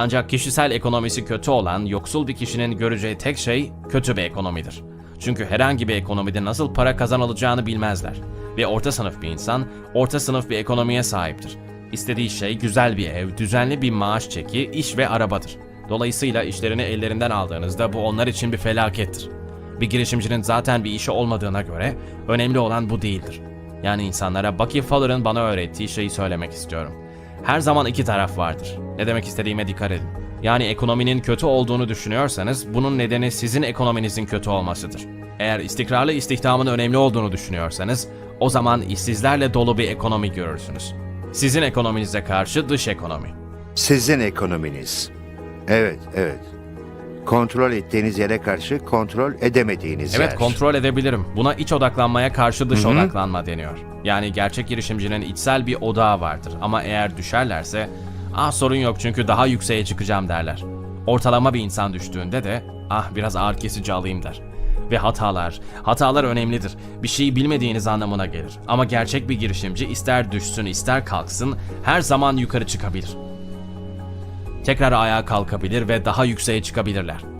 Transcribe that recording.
Ancak kişisel ekonomisi kötü olan yoksul bir kişinin göreceği tek şey kötü bir ekonomidir. Çünkü herhangi bir ekonomide nasıl para kazanılacağını bilmezler. Ve orta sınıf bir insan, orta sınıf bir ekonomiye sahiptir. İstediği şey güzel bir ev, düzenli bir maaş çeki, iş ve arabadır. Dolayısıyla işlerini ellerinden aldığınızda bu onlar için bir felakettir. Bir girişimcinin zaten bir işi olmadığına göre önemli olan bu değildir. Yani insanlara Bucky Fowler'ın bana öğrettiği şeyi söylemek istiyorum. Her zaman iki taraf vardır. Ne demek istediğime dikkat edin. Yani ekonominin kötü olduğunu düşünüyorsanız bunun nedeni sizin ekonominizin kötü olmasıdır. Eğer istikrarlı istihdamın önemli olduğunu düşünüyorsanız o zaman işsizlerle dolu bir ekonomi görürsünüz. Sizin ekonominize karşı dış ekonomi. Sizin ekonominiz. Evet, evet. Kontrol ettiğiniz yere karşı kontrol edemediğiniz Evet yer. kontrol edebilirim. Buna iç odaklanmaya karşı dış odaklanma deniyor. Yani gerçek girişimcinin içsel bir odağı vardır ama eğer düşerlerse ah sorun yok çünkü daha yükseğe çıkacağım derler. Ortalama bir insan düştüğünde de ah biraz ağır kesici alayım der. Ve hatalar, hatalar önemlidir. Bir şeyi bilmediğiniz anlamına gelir. Ama gerçek bir girişimci ister düşsün ister kalksın her zaman yukarı çıkabilir. Tekrar ayağa kalkabilir ve daha yükseğe çıkabilirler.